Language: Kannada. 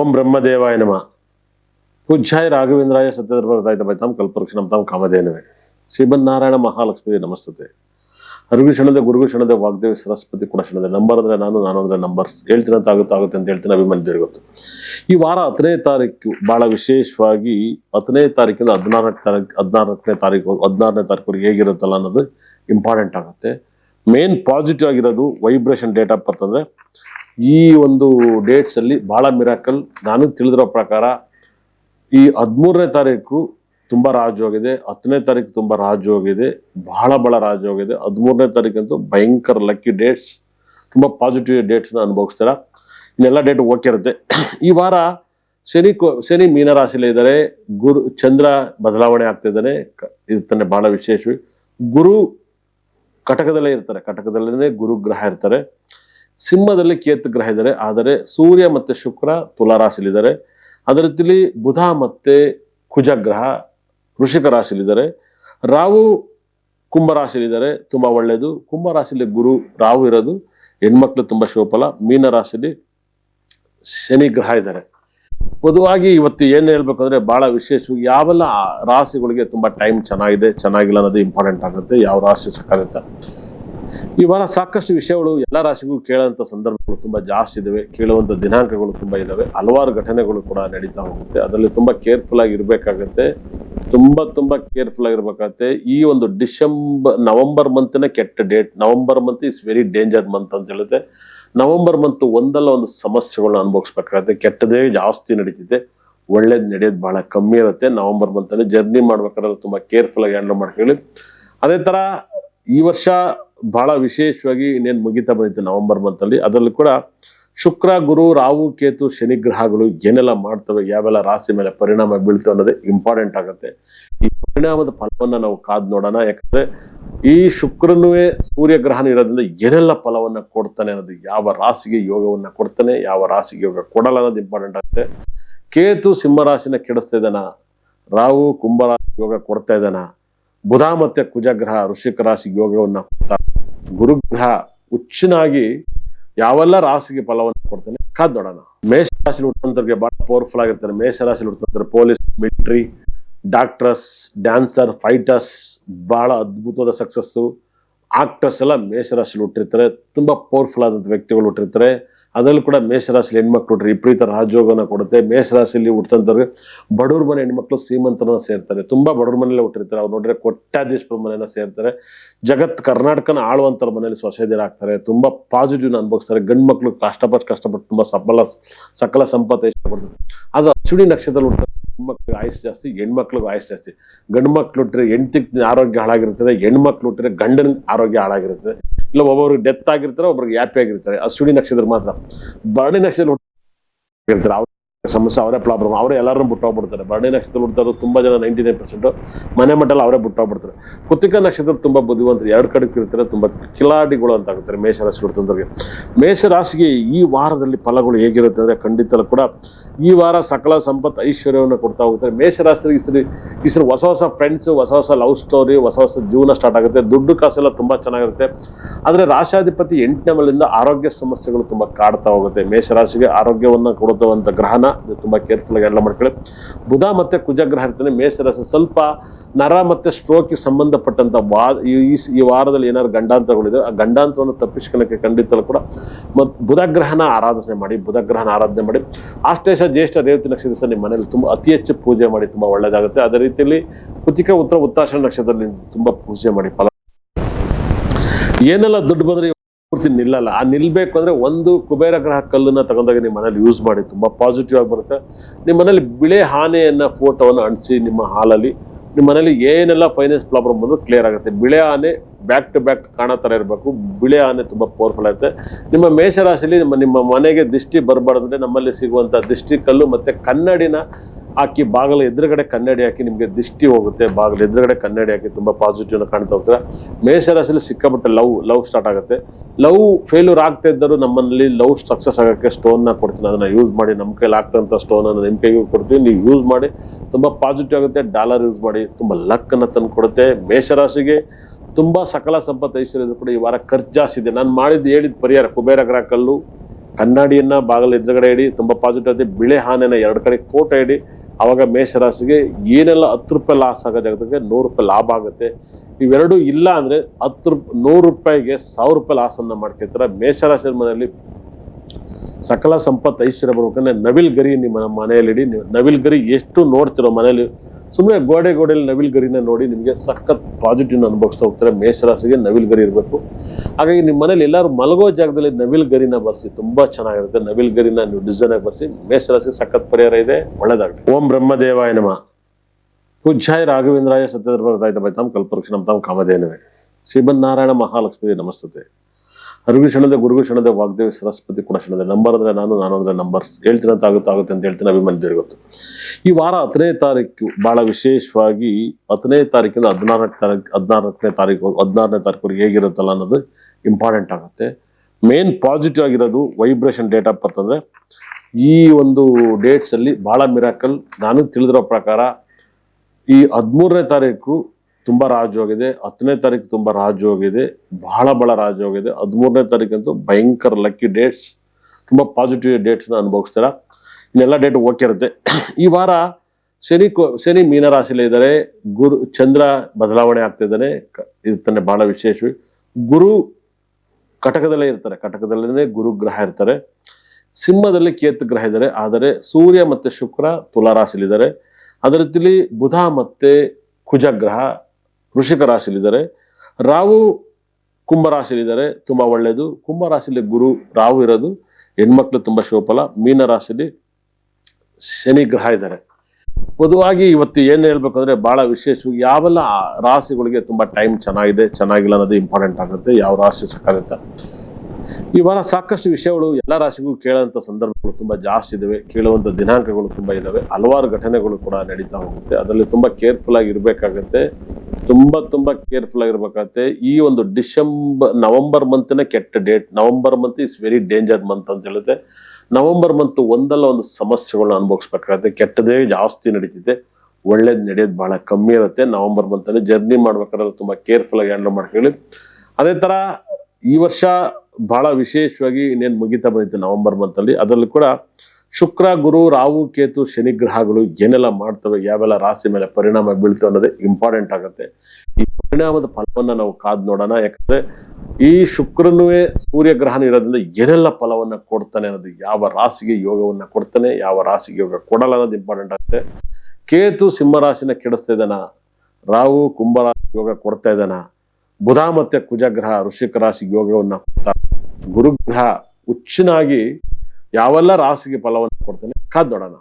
ಓಂ ಬ್ರಹ್ಮದೇವಾಯ ನಮ. ಪೂಜ್ಯಾಯ ರಾಘವೇಂದ್ರಾಯ ಸತ್ಯಧರ್ಮದಾಯ ಕಲ್ಪವೃಕ್ಷ ಕಲ್ಪವೃಕ್ಷಣಂ ತಮ್ಮ ಕಾಮಧೇನವೇ. ಶ್ರೀಮನ್ನಾರಾಯಣ ಮಹಾಲಕ್ಷ್ಮಿ ನಮಸ್ತತೆ. ಅರುಗಿ ಕ್ಷಣದ ಗುರುಗು ಕ್ಷಣದ ವಾಗ್ದೇವಿ, ಸರಸ್ವತಿ ಕೂಡ ಕ್ಷಣದ ನಂಬರ್ ಅಂದ್ರೆ ನಾನು ನಾನು ಅಂದ್ರೆ ನಂಬರ್. ಹೇಳ್ತೀನಿ ಅಂತ ಆಗುತ್ತೆ ಆಗುತ್ತೆ ಅಂತ ಹೇಳ್ತೀನಿ ಅಭಿಮಾನಿ ಗೊತ್ತು. ಈ ವಾರ ಹತ್ತನೇ ತಾರೀಕು ಬಹಳ ವಿಶೇಷವಾಗಿ ಹತ್ತನೇ ತಾರೀಕಿಂದ ಹದಿನಾರನೇ ತಾರೀಕು ಹದಿನಾರನೇ ತಾರೀಕು ಹದಿನಾರನೇ ತಾರೀಕು ಹೇಗಿರುತ್ತಲ್ಲ ಅನ್ನೋದು ಇಂಪಾರ್ಟೆಂಟ್ ಆಗುತ್ತೆ. ಮೇನ್ ಪಾಸಿಟಿವ್ ಆಗಿರೋದು ವೈಬ್ರೇಷನ್ ಡೇಟ್ ಆಫ್ ಬರ್ತ್ ಅಂದ್ರೆ ಈ ಒಂದು ಡೇಟ್ಸ್ ಅಲ್ಲಿ ಬಹಳ ಮಿರಾಕಲ್ ನಾನು ತಿಳಿದಿರೋ ಪ್ರಕಾರ ಈ ಹದಿಮೂರನೇ ತಾರೀಕು ತುಂಬಾ ರಾಜಯೋಗಿದೆ ಹತ್ತನೇ ತಾರೀಕು ತುಂಬಾ ರಾಜಯೋಗಿದೆ ಬಹಳ ಬಹಳ ರಾಜಯೋಗಿದೆ ಹದಿಮೂರನೇ ತಾರೀಕಂತೂ ಭಯಂಕರ ಲಕ್ಕಿ ಡೇಟ್ಸ್ ತುಂಬಾ ಪಾಸಿಟಿವ್ ಡೇಟ್ಸ್ ಅನುಭವಿಸ್ತಾರ? ಇನ್ನೆಲ್ಲ ಡೇಟ್ ಓಕೆ ಇರುತ್ತೆ. ಈ ವಾರ ಶನಿ ಶನಿ ಮೀನರಾಶಿಲಿ ಇದ್ದಾರೆ. ಗುರು, ಚಂದ್ರ ಬದಲಾವಣೆ ಆಗ್ತಿದ್ದಾನೆ ಕ- ಇದು ತಾನೆ ಬಹಳ ವಿಶೇಷವಿ. ಗುರು ಕಟಕದಲ್ಲೇ ಇರ್ತಾರೆ. ಕಟಕದಲ್ಲೇ ಗುರು ಗ್ರಹ ಇರ್ತಾರೆ. ಸಿಂಹದಲ್ಲಿ ಕೇತು ಗ್ರಹ ಇದ್ದಾರೆ. ಆದರೆ ಸೂರ್ಯ ಮತ್ತೆ ಶುಕ್ರ ತುಲಾ ಅದರ ಅದೇ ರೀತಿಲಿ ಬುಧ ಮತ್ತೆ ಕುಜ ಗ್ರಹ ವೃಷಿಕ ರಾಶಿಲಿದ್ದಾರೆ ರಾಹು ಕುಂಭರಾಶಿಲಿದ್ದಾರೆ ತುಂಬ ಒಳ್ಳೆಯದು ಕುಂಭರಾಶಿಲಿ ಗುರು ರಾಹು ಇರೋದು. ಹೆಣ್ಮಕ್ಳು ತುಂಬಾ ಮೀನ ರಾಶಿಲಿ ಶನಿ ಗ್ರಹ ಇದ್ದಾರೆ. ಪೊದುವಾಗಿ ಇವತ್ತು ಏನ್ ಹೇಳ್ಬೇಕಂದ್ರೆ ಬಹಳ ವಿಶೇಷವಾಗಿ ಯಾವೆಲ್ಲ ರಾಶಿಗಳಿಗೆ ತುಂಬಾ ಟೈಮ್ ಚೆನ್ನಾಗಿದೆ, ಚೆನ್ನಾಗಿಲ್ಲ ಅನ್ನೋದು ಇಂಪಾರ್ಟೆಂಟ್ ಆಗುತ್ತೆ. ಯಾವ ರಾಶಿ ಸಕಾಲಿತ ಈ ವಾರ ಸಾಕಷ್ಟು ವಿಷಯಗಳು ಎಲ್ಲ ರಾಶಿಗೂ ಕೇಳೋಂಥ ಸಂದರ್ಭಗಳು ತುಂಬ ಜಾಸ್ತಿ ಇದಾವೆ. ಕೇಳುವಂಥ ದಿನಾಂಕಗಳು ತುಂಬ ಇದ್ದಾವೆ ಹಲವಾರು ಘಟನೆಗಳು ಕೂಡ ನಡೀತಾ ಹೋಗುತ್ತೆ. ಅದರಲ್ಲಿ ತುಂಬ ಕೇರ್ಫುಲ್ ಆಗಿ ಇರಬೇಕಾಗತ್ತೆ. ತುಂಬ ತುಂಬ ಕೇರ್ಫುಲ್ ಆಗಿರ್ಬೇಕಾಗತ್ತೆ ಈ ಒಂದು ಡಿಸೆಂಬರ್, ನವೆಂಬರ್ ಮಂತ್ನ ಕೆಟ್ಟ date. November month is very danger month ಅಂತ ಹೇಳುತ್ತೆ. ನವೆಂಬರ್ ಮಂತ್ ಒಂದಲ್ಲ ಒಂದು ಸಮಸ್ಯೆಗಳನ್ನ ಅನುಭವಿಸ್ಬೇಕಾಗತ್ತೆ. ಕೆಟ್ಟದೇ ಜಾಸ್ತಿ ನಡೀತಿದೆ. ಒಳ್ಳೇದು ನಡೆಯೋದು ಬಹಳ ಕಮ್ಮಿ ಇರುತ್ತೆ. ನವೆಂಬರ್ ಮಂತ್ ಅಲ್ಲಿ ಜರ್ನಿ ಮಾಡ್ಬೇಕಾದ್ರೆ ತುಂಬ ಕೇರ್ಫುಲ್ ಆಗಿ ಹ್ಯಾಂಡಲ್ ಮಾಡ್ಕೊಳ್ಳಿ. ಅದೇ ತರ ಈ ವರ್ಷ ಬಹಳ ವಿಶೇಷವಾಗಿ ಇನ್ನೇನು ಮುಗಿತಾ ಬಂದಿತ್ತು ನವೆಂಬರ್ ಮಂತಲ್ಲಿ. ಅದರಲ್ಲೂ ಕೂಡ ಶುಕ್ರ, ಗುರು, ರಾಹು, ಕೇತು, ಶನಿ ಗ್ರಹಗಳು ಏನೆಲ್ಲ ಮಾಡ್ತವೆ, ಯಾವೆಲ್ಲ ರಾಶಿ ಮೇಲೆ ಪರಿಣಾಮ ಬೀಳ್ತವೆ ಅನ್ನೋದೇ ಇಂಪಾರ್ಟೆಂಟ್ ಆಗುತ್ತೆ. ಈ ಪರಿಣಾಮದ ಫಲವನ್ನ ನಾವು ಕಾದ್ ನೋಡೋಣ. ಯಾಕಂದ್ರೆ ಈ ಶುಕ್ರನುವೇ ಸೂರ್ಯ ಗ್ರಹಣ ಇರೋದ್ರಿಂದ ಏನೆಲ್ಲ ಫಲವನ್ನ ಕೊಡ್ತಾನೆ ಅನ್ನೋದು ಯಾವ ರಾಶಿಗೆ ಯೋಗವನ್ನ ಕೊಡ್ತಾನೆ, ಯಾವ ರಾಶಿಗೆ ಯೋಗ ಕೊಡಲ್ಲ ಅನ್ನೋದು ಇಂಪಾರ್ಟೆಂಟ್ ಆಗುತ್ತೆ. ಕೇತು ಸಿಂಹರಾಶಿನ ಕೆಡಿಸ್ತಾ ಇದ್ದಾನ? ರಾಹು ಕುಂಭರಾಶಿ ಯೋಗ ಕೊಡ್ತಾ ಇದ್ದಾನ? ಬುಧ ಮತ್ತೆ ಕುಜಗ್ರಹ ಋಷಿಕ ರಾಶಿಗೆ ಯೋಗವನ್ನ ಕೊಡ್ತಾ ಗುರುಗ್ರಹ ಹುಚ್ಚನಾಗಿ ಯಾವೆಲ್ಲ ರಾಶಿಗೆ ಫಲವನ್ನು ಕೊಡ್ತಾನೆ? ಕಾದ್ ನೋಡೋಣ ಮೇಷ ರಾಶಿ ಹುಟ್ಟಂತವ್ರಿಗೆ ಬಹಳ ಪವರ್ಫುಲ್ ಆಗಿರ್ತಾರೆ. ಮೇಷ ರಾಶಿಲಿ ಹುಟ್ಟಂತಾರೆ police military doctors dancer fighters ಬಹಳ ಅದ್ಭುತವಾದ ಸಕ್ಸಸ್ಸು ಆಕ್ಟರ್ಸ್ ಎಲ್ಲ ಮೇಷರಾಶಿಲಿ ಹುಟ್ಟಿರ್ತಾರೆ. ತುಂಬಾ ಪವರ್ಫುಲ್ ಆದಂಥ ವ್ಯಕ್ತಿಗಳು ಹುಟ್ಟಿರ್ತಾರೆ. ಅದರಲ್ಲೂ ಕೂಡ ಮೇಷರಾಶಿಲಿ ಹೆಣ್ಮಕ್ಳು ವಿಪರೀತ ರಾಜಯೋಗನ ಕೊಡುತ್ತೆ. ಮೇಷರಾಶಿಲಿ ಹುಟ್ಟಂತವ್ರಿಗೆ ಬಡವ್ರ ಮನೆ ಹೆಣ್ಮಕ್ಳು ಶ್ರೀಮಂತರನ್ನ ಸೇರ್ತಾರೆ. ತುಂಬಾ ಬಡವ್ರ ಮನೆಯಲ್ಲೇ ಹುಟ್ಟಿರ್ತಾರೆ. ಅವ್ರು ನೋಡಿದ್ರೆ ಕೊಟ್ಟಾಧೀಶ್ವರ ಮನೆಯನ್ನ ಸೇರ್ತಾರೆ. ಜಗತ್ ಕರ್ನಾಟಕನ ಆಳುವಂತರ ಮನೆಯಲ್ಲಿ ಸೊಸೈದಿರಾಗ್ತಾರೆ ತುಂಬಾ ಪಾಸಿಟಿವ್ ಅನುಭವಿಸ್ತಾರೆ. ಗಂಡು ಮಕ್ಳು ಕಷ್ಟಪಟ್ಟು ಕಷ್ಟಪಟ್ಟು ತುಂಬಾ ಸಫಲ ಸಕಲ ಸಂಪತ್ತು ಇಷ್ಟಪಡ್ತಾರೆ. ಅದು ಅಶ್ವಿನಿ ನಕ್ಷತ್ರದಲ್ಲಿ ಹುಟ್ಟ ಹೆಣ್ಮಕ್ಳಿಗೆ ಆಯುಸ್ ಜಾಸ್ತಿ, ಹೆಣ್ಮಕ್ಳಿಗೆ ಆಯಸ್ಸು ಜಾಸ್ತಿ. ಗಂಡು ಮಕ್ಳು ಹುಟ್ಟರೆ ಹೆಂಡತಿಗೆ ಆರೋಗ್ಯ ಹಾಳಾಗಿರ್ತದೆ ಹೆಣ್ಮಕ್ಳು ಹುಟ್ಟರೆ ಗಂಡನ ಆರೋಗ್ಯ ಹಾಳಾಗಿರ್ತದೆ ಇಲ್ಲ ಒಬ್ಬೊಬ್ರಿಗೆ ಡೆತ್ ಆಗಿರ್ತಾರೆ ಒಬ್ರಿಗೆ ಹ್ಯಾಪಿ ಆಗಿರ್ತಾರೆ. ಅಶ್ವಿನಿ ನಕ್ಷತ್ರ ಮಾತ್ರ. ಭರಣಿ ನಕ್ಷತ್ರ ಅವ್ರ ಸಮಸ್ಯೆ, ಅವರೇ ಪ್ರಾಬ್ಲಮ್ ಅವರೇ ಎಲ್ಲರೂ ಬಿಟ್ಟೋಗ್ಬಿಡ್ತಾರೆ. ಭರಣಿ ನಕ್ಷತ್ರ ಬಿಡ್ತಾರೆ ತುಂಬಾ ಜನ ನೈಂಟಿ ನೈನ್ ಪರ್ಸೆಂಟ್ ಮನೆ ಮಟ್ಟಲ್ಲಿ ಅವರೇ ಬಿಟ್ಟೋಗ್ಬಿಡ್ತಾರೆ. ಕೃತಿಕ ನಕ್ಷತ್ರ ತುಂಬಾ ಬುದ್ಧಿವಂತರು. ಎರಡು ಕಡೆ ಇರ್ತಾರೆ ತುಂಬಾ ಕಿಲಾಡಿಗಳು ಅಂತ ಆಗುತ್ತಾರೆ ಮೇಷರಾಶಿ ಮೇಷ ಮೇಷರಾಶಿಗೆ ಈ ವಾರದಲ್ಲಿ ಫಲಗಳು ಹೇಗಿರುತ್ತೆ ಅಂದ್ರೆ ಖಂಡಿತಲೂ ಕೂಡ ಈ ವಾರ ಸಕಲ ಸಂಪತ್ತು ಐಶ್ವರ್ಯವನ್ನು ಕೊಡ್ತಾ ಹೋಗ್ತಾರೆ. ಮೇಷರಾಶಿಗೆ ಈ ಸರಿ ಈ ಸರಿ ಹೊಸ ಹೊಸ ಫ್ರೆಂಡ್ಸ್ ಹೊಸ ಹೊಸ ಲವ್ ಸ್ಟೋರಿ ಹೊಸ ಹೊಸ ಜೀವನ ಸ್ಟಾರ್ಟ್ ಆಗುತ್ತೆ. ದುಡ್ಡು ಕಾಸೆಲ್ಲ ತುಂಬಾ ಚೆನ್ನಾಗಿರುತ್ತೆ. ಆದರೆ ರಾಶಾಧಿಪತಿ ಎಂಟನೇ ಮೇಲಿಂದ ಆರೋಗ್ಯ ಸಮಸ್ಯೆಗಳು ತುಂಬಾ ಕಾಡ್ತಾ ಹೋಗುತ್ತೆ. ಮೇಷರಾಶಿಗೆ ಆರೋಗ್ಯವನ್ನ ಕೊಡುತ್ತವಂತ ಗ್ರಹನ ನೀವು ತುಂಬಾ ಕೇರ್ಫುಲ್ ಆಗಿ ಎಲ್ಲ ಮಾಡ್ಕೊಳ್ಳಿ. ಬುಧ ಮತ್ತೆ ಕುಜಗ್ರಹ ಇರ್ತಾನೆ ಮೇಷರಾಶಿ ಸ್ವಲ್ಪ ನರ ಮತ್ತೆ ಸ್ಟ್ರೋಕ್ಗೆ ಸಂಬಂಧಪಟ್ಟಂತ ವಾ, ಈ ವಾರದಲ್ಲಿ ಏನಾದ್ರು ಗಂಡಾಂತರಗಳಿದೆ ಆ ಗಂಡಾಂತರವನ್ನು ತಪ್ಪಿಸ್ಕೊಳ್ಳೋಕೆ ಖಂಡಿತಲ್ಲೂ ಕೂಡ ಮತ್ತು ಬುಧಗ್ರಹನ ಆರಾಧನೆ ಮಾಡಿ, ಬುಧಗ್ರಹನ ಆರಾಧನೆ ಮಾಡಿ. ಆಶ್ಲೇಷ ಜ್ಯೇಷ್ಠ ರೇವತಿ ನಕ್ಷತ್ರ ಸಹ ನಿಮ್ಮ ಮನೇಲಿ ತುಂಬಾ ಅತಿ ಹೆಚ್ಚು ಪೂಜೆ ಮಾಡಿ, ತುಂಬಾ ಒಳ್ಳೇದಾಗುತ್ತೆ. ಅದೇ ರೀತಿಯಲ್ಲಿ ಕುತಿಕ ಉತ್ತರ ಉತ್ತಾಶ ನಕ್ಷತ್ರದಲ್ಲಿ ತುಂಬಾ ಪೂಜೆ ಮಾಡಿ, ಫಲ ಏನೆಲ್ಲ ದುಡ್ಡು ಬಂದ್ರೆ ಪೂರ್ತಿ ನಿಲ್ಲಲ್ಲ. ಆ ನಿಲ್ಬೇಕು ಅಂದ್ರೆ ಒಂದು ಕುಬೇರ ಗ್ರಹ ಕಲ್ಲನ್ನ ತಗೊಂಡಾಗ ನಿಮ್ಮ ಮನೇಲಿ ಯೂಸ್ ಮಾಡಿ, ತುಂಬಾ ಪಾಸಿಟಿವ್ ಆಗಿ ಬರುತ್ತೆ. ನಿಮ್ಮ ಮನೇಲಿ ಬಿಳೆ ಆನೆಯನ್ನ ಫೋಟೋವನ್ನು ಅಂಟಿಸಿ ನಿಮ್ಮ ಹಾಲಲ್ಲಿ. ನಿಮ್ಮ ಮನೇಲಿ ಏನೆಲ್ಲ ಫೈನಾನ್ಸ್ ಪ್ರಾಬ್ಲಮ್ ಬಂದ್ರೆ ಕ್ಲಿಯರ್ ಆಗುತ್ತೆ. ಬಿಳೆ ಆನೆ ಬ್ಯಾಕ್ ಟು ಬ್ಯಾಕ್ ಕಾಣೋ ಥರ ಇರಬೇಕು. ಬಿಳೆ ಆನೆ ತುಂಬಾ ಪವರ್ಫುಲ್ ಆಗುತ್ತೆ. ನಿಮ್ಮ ಮೇಷರಾಶಿಲಿ ನಿಮ್ಮ ನಿಮ್ಮ ಮನೆಗೆ ದೃಷ್ಟಿ ಬರಬಾರ್ದಂದ್ರೆ ನಮ್ಮಲ್ಲಿ ಸಿಗುವಂತ ದೃಷ್ಟಿ ಕಲ್ಲು ಮತ್ತೆ ಕನ್ನಡಿನ ಹಾಕಿ ಬಾಗಿಲು ಎದುರುಗಡೆ ಕನ್ನಡಿ ಹಾಕಿ ನಿಮಗೆ ದಿಷ್ಟಿ ಹೋಗುತ್ತೆ. ಬಾಗಿಲು ಎದುರುಗಡೆ ಕನ್ನಡಿ ಹಾಕಿ ತುಂಬಾ ಪಾಸಿಟಿವ್ ಕಾಣ್ತಾ ಹೋಗ್ತಾರೆ. ಮೇಷರಾಶಿಲಿ ಸಿಕ್ಕಾಬಿಟ್ಟೆ ಲವ್ ಲವ್ ಸ್ಟಾರ್ಟ್ ಆಗುತ್ತೆ. ಲವ್ ಫೇಲ್ಯೂರ್ ಆಗ್ತಾ ಇದ್ದರೂ ನಮ್ಮಲ್ಲಿ ಲವ್ ಸಕ್ಸಸ್ ಆಗೋಕ್ಕೆ ಸ್ಟೋನ್ನ ಕೊಡ್ತೀನಿ. ಅದನ್ನ ಯೂಸ್ ಮಾಡಿ ನಮ್ಮ ಕೈಲಿ ಆಗ್ತಂಥ ಸ್ಟೋನ್ ಅನ್ನು ನಿಮ್ಮ ಕೈಗೂ ಕೊಡ್ತೀವಿ ನೀವು ಯೂಸ್ ಮಾಡಿ, ತುಂಬಾ ಪಾಸಿಟಿವ್ ಆಗುತ್ತೆ. ಡಾಲರ್ ಯೂಸ್ ಮಾಡಿ, ತುಂಬಾ ಲಕ್ ಅನ್ನ ತಂದು ಕೊಡುತ್ತೆ ಮೇಷರಾಶಿಗೆ ತುಂಬಾ ಸಕಲ ಸಂಪತ್ತು ಐಶ್ವರ್ಯದ ಕೂಡ ಈ ವಾರ ಖರ್ಚು ಜಾಸ್ತಿ ಇದೆ. ನಾನು ಮಾಡಿದ್ದು ಹೇಳಿದ ಪರಿಹಾರ, ಕುಬೇರ ಗ್ರಹ ಕಲ್ಲು, ಕನ್ನಡಿಯನ್ನ ಬಾಗಿಲು ಎದುರುಗಡೆ ಇಡಿ, ತುಂಬಾ ಪಾಸಿಟಿವ್ ಆಗಿ ಬಿಳೆ ಆನೆನ ಎರಡು ಕಡೆ ಫೋಟೋ ಇಡಿ ಅವಾಗ ಮೇಷರಾಶಿಗೆ ಏನೆಲ್ಲ ಹತ್ತು ರೂಪಾಯಿ ಲಾಸ್ ಆಗೋ ಜಾಗದಾಗ ನೂರು ರೂಪಾಯಿ ಲಾಭ ಆಗುತ್ತೆ. ಇವೆರಡೂ ಇಲ್ಲ ಅಂದರೆ ಹತ್ತು ರೂಪಾಯಿ ನೂರು ರೂಪಾಯಿಗೆ ಸಾವಿರ ರೂಪಾಯಿ ಲಾಸನ್ನು ಮಾಡ್ಕೊತಾರೆ? ಮೇಷರಾಶಿ ಮನೆಯಲ್ಲಿ ಸಕಲ ಸಂಪತ್ತು ಐಶ್ವರ್ಯ ಬರ್ಬೇಕಂದ್ರೆ ನವಿಲ್ ಗರಿ ನಿಮ್ಮ ಮನೆಯಲ್ಲಿ ನೀವು ನವಿಲ್ ಗರಿ ಎಷ್ಟು ನೋಡ್ತಿರೋ ಮನೆಯಲ್ಲಿ ಸುಮ್ಮನೆ ಗೋಡೆ ಗೋಡೆಯಲ್ಲಿ ನವಿಲ್ ಗರಿನ ನೋಡಿ ನಿಮಗೆ ಸಖತ್ ಪಾಸಿಟಿವ್ ಅನುಭವಿಸ್ತಾ ಹೋಗ್ತಾರೆ. ಮೇಷರಾಶಿಗೆ ನವಿಲ್ ಗರಿ ಇರಬೇಕು. ಹಾಗಾಗಿ ನಿಮ್ಮ ಮನೇಲಿ ಎಲ್ಲರೂ ಮಲಗೋ ಜಾಗದಲ್ಲಿ ನವಿಲ್ ಗರಿನ ಬರ್ಸಿ, ತುಂಬಾ ಚೆನ್ನಾಗಿರುತ್ತೆ. ನವಿಲ್ ಗರಿನ ನೀವು ಡಿಸೈನ್ ಆಗಿ ಬರ್ಸಿ, ಮೇಷರಾಶಿಗೆ ಸಖತ್ ಪರಿಹಾರ ಇದೆ, ಒಳ್ಳೇದಾಗಲಿ. ಓಂ ಬ್ರಹ್ಮದೇವಾಯ ನಮ. ಪೂಜ್ಯಾಯ ರಾಘವೇಂದ್ರಾಯ ಸತ್ಯಧರ್ಮರಾಯ ತಮ್ಮ ಕಲ್ಪವೃಕ್ಷ ತಮ್ಮ ಕಾಮಧೇನವೇ. ಶ್ರೀಮನ್ನಾರಾಯಣ ಮಹಾಲಕ್ಷ್ಮಿ ನಮಸ್ತತೆ. ಹರಿವಿ ಕ್ಷಣದ ಗುರುಗು ಕ್ಷಣದ ವಾಗ್ದೇವಿ, ಸರಸ್ವತಿ ಕೂಡ ಕ್ಷಣದ ನಂಬರ್ ಅಂದ್ರೆ ನಾನು ನಾನು ಅಂದ್ರೆ ನಂಬರ್ ಹೇಳ್ತೀನಿ ಅಂತ ಆಗುತ್ತೆ ಆಗುತ್ತೆ ಅಂತ ಹೇಳ್ತೀನಿ ಅಭಿಮಾನಿ ಗೊತ್ತು. ಈ ವಾರ ಹತ್ತನೇ ತಾರೀಕು ಬಹಳ ವಿಶೇಷವಾಗಿ ಹತ್ತನೇ ತಾರೀಕಿಂದ ಹದಿನಾರನೇ ತಾರೀಕು ಹದಿನಾರನೇ ತಾರೀಕು ಹದಿನಾರನೇ ತಾರೀಕು ಹೇಗಿರುತ್ತಲ್ಲ ಅನ್ನೋದು ಇಂಪಾರ್ಟೆಂಟ್ ಆಗುತ್ತೆ. ಮೇನ್ ಪಾಸಿಟಿವ್ ಆಗಿರೋದು ವೈಬ್ರೇಷನ್ ಡೇಟ್ ಆಫ್ ಬರ್ತ್ ಅಂದ್ರೆ ಈ ಒಂದು ಡೇಟ್ಸ್ ಅಲ್ಲಿ ಬಹಳ ಮಿರಾಕಲ್ ನಾನು ತಿಳಿದಿರೋ ಪ್ರಕಾರ ಈ ಹದಿಮೂರನೇ ತಾರೀಕು ತುಂಬಾ ರಾಜಯೋಗಿದೆ ಹತ್ತನೇ ತಾರೀಕು ತುಂಬಾ ರಾಜಯೋಗಿದೆ ಬಹಳ ಬಹಳ ರಾಜಯೋಗಿದೆ ಹದಿಮೂರನೇ ತಾರೀಕಂತೂ ಭಯಂಕರ ಲಕ್ಕಿ ಡೇಟ್ಸ್ ತುಂಬಾ ಪಾಸಿಟಿವ್ ಡೇಟ್ಸ್ನ ಅನುಭವಿಸ್ತಾರ. ಇನ್ನೆಲ್ಲ ಡೇಟ್ ಓಕೆ ಇರುತ್ತೆ. ಈ ವಾರ ಶನಿ ಶನಿ ಮೀನರಾಶಿಲಿ ಇದ್ದಾರೆ. ಗುರು, ಚಂದ್ರ ಬದಲಾವಣೆ ಆಗ್ತಾ ಇದ್ದಾನೆ. ಇರ್ತಾನೆ ಬಹಳ ವಿಶೇಷ ಗುರು ಕಟಕದಲ್ಲೇ ಇರ್ತಾರೆ. ಕಟಕದಲ್ಲೇ ಗುರು ಗ್ರಹ ಇರ್ತಾರೆ. ಸಿಂಹದಲ್ಲಿ ಕೇತು ಗ್ರಹ ಇದ್ದಾರೆ. ಆದರೆ ಸೂರ್ಯ ಮತ್ತೆ ಶುಕ್ರ ತುಲಾ ರಾಶಿಲಿದ್ದಾರೆ. ಅದೇ ರೀತಿಲಿ ಬುಧ ಮತ್ತೆ ಕುಜ ಗ್ರಹ ವೃಷಿಕ ರಾಶಿಲಿದ್ದಾರೆ ರಾವು ರಾಶಿಲಿದ್ದಾರೆ ತುಂಬಾ ಒಳ್ಳೆಯದು ಕುಂಭ ರಾಶಿಲಿ ಗುರು ರಾವು ಇರೋದು. ಹೆಣ್ಮಕ್ಳು ತುಂಬಾ ಮೀನ ರಾಶಿಲಿ ಶನಿ ಗ್ರಹ ಇದ್ದಾರೆ. பொதுವಾಗಿ ಇವತ್ತು ಏನು ಹೇಳ್ಬೇಕಂದ್ರೆ ಬಹಳ ವಿಶೇಷವಾಗಿ ಯಾವೆಲ್ಲ ರಾಶಿಗಳಿಗೆ ತುಂಬಾ ಟೈಮ್ ಚೆನ್ನಾಗಿದೆ, ಚೆನ್ನಾಗಿಲ್ಲ ಅನ್ನೋದು ಇಂಪಾರ್ಟೆಂಟ್ ಆಗುತ್ತೆ. ಯಾವ ರಾಶಿ ಸಕಾಲಿತ ಈ ವಾರ ಸಾಕಷ್ಟು ವಿಷಯಗಳು ಎಲ್ಲ ರಾಶಿಗೂ ಕೇಳುವಂತ ಸಂದರ್ಭಗಳು ತುಂಬಾ ಜಾಸ್ತಿ ಇದಾವೆ. ಕೇಳುವಂತ ದಿನಾಂಕಗಳು ತುಂಬಾ ಇದಾವೆ. ಹಲವಾರು ಘಟನೆಗಳು ಕೂಡ ನಡೀತಾ ಹೋಗುತ್ತೆ. ಅದರಲ್ಲಿ ತುಂಬಾ ಕೇರ್ಫುಲ್ ಆಗಿ ಇರ್ಬೇಕಾಗತ್ತೆ. ತುಂಬಾ ತುಂಬಾ ಕೇರ್ಫುಲ್ ಆಗಿರ್ಬೇಕಾಗತ್ತೆ. ಈ ಒಂದು ಡಿಸೆಂಬರ್, ನವೆಂಬರ್ ಮಂತ್ನೇ ಕೆಟ್ಟ date November month is very danger month ಅಂತ ಹೇಳುತ್ತೆ. ನವೆಂಬರ್ ಮಂತ್ ಒಂದಲ್ಲ ಒಂದು ಸಮಸ್ಯೆಗಳನ್ನ ಅನುಭವಿಸ್ಬೇಕಾಗತ್ತೆ. ಕೆಟ್ಟದೇ ಜಾಸ್ತಿ ನಡೀತಿದೆ. ಒಳ್ಳೇದು ನಡೆಯೋದು ಬಹಳ ಕಮ್ಮಿ ಇರುತ್ತೆ. ನವೆಂಬರ್ ಮಂತಲ್ಲಿ ಜರ್ನಿ ಮಾಡ್ಬೇಕಾದ್ರೆ ತುಂಬಾ ಕೇರ್ಫುಲ್ ಆಗಿ ಹ್ಯಾಂಡಲ್ ಮಾಡ್ಕೊಳ್ಳಿ. ಅದೇ ತರ ಈ ವರ್ಷ ಬಹಳ ವಿಶೇಷವಾಗಿ ಇನ್ನೇನು ಮುಗಿತಾ ಬಂದಿತ್ತು ನವೆಂಬರ್ ಮಂತಲ್ಲಿ ಅದರಲ್ಲಿ ಕೂಡ ಶುಕ್ರ, ಗುರು, ರಾಹು, ಕೇತು, ಶನಿ ಗ್ರಹಗಳು ಏನೆಲ್ಲ ಮಾಡ್ತವೆ, ಯಾವೆಲ್ಲ ರಾಶಿ ಮೇಲೆ ಪರಿಣಾಮ ಬೀಳ್ತವೆ ಅನ್ನೋದೇ ಇಂಪಾರ್ಟೆಂಟ್ ಆಗುತ್ತೆ. ಈ ಪರಿಣಾಮದ ಫಲವನ್ನ ನಾವು ಕಾದ್ ನೋಡೋಣ. ಯಾಕಂದ್ರೆ ಈ ಶುಕ್ರನೂ ಸೂರ್ಯ ಗ್ರಹನ ಇರೋದ್ರಿಂದ ಏನೆಲ್ಲ ಫಲವನ್ನ ಕೊಡ್ತಾನೆ ಅನ್ನೋದು ಯಾವ ರಾಶಿಗೆ ಯೋಗವನ್ನ ಕೊಡ್ತಾನೆ, ಯಾವ ರಾಶಿಗೆ ಯೋಗ ಕೊಡಲ್ಲ ಅನ್ನೋದು ಇಂಪಾರ್ಟೆಂಟ್ ಆಗುತ್ತೆ. ಕೇತು ಸಿಂಹರಾಶಿನ ಕೆಡಿಸ್ತಾ ಇದ್ದಾನ? ರಾಹು ಕುಂಭರಾಶಿ ಯೋಗ ಕೊಡ್ತಾ ಇದ್ದಾನ? ಬುಧ ಮತ್ತೆ ಕುಜ ಗ್ರಹ ರಾಶಿ ಯೋಗವನ್ನ ಕೊಡ್ತಾ ಗುರುಗ್ರಹ ಹುಚ್ಚನಾಗಿ ಯಾವೆಲ್ಲ ರಾಸಿಗೆ ಫಲವನ್ನು ಕೊಡ್ತಾನೆ ಕಾದ್ ನೋಡೋಣ.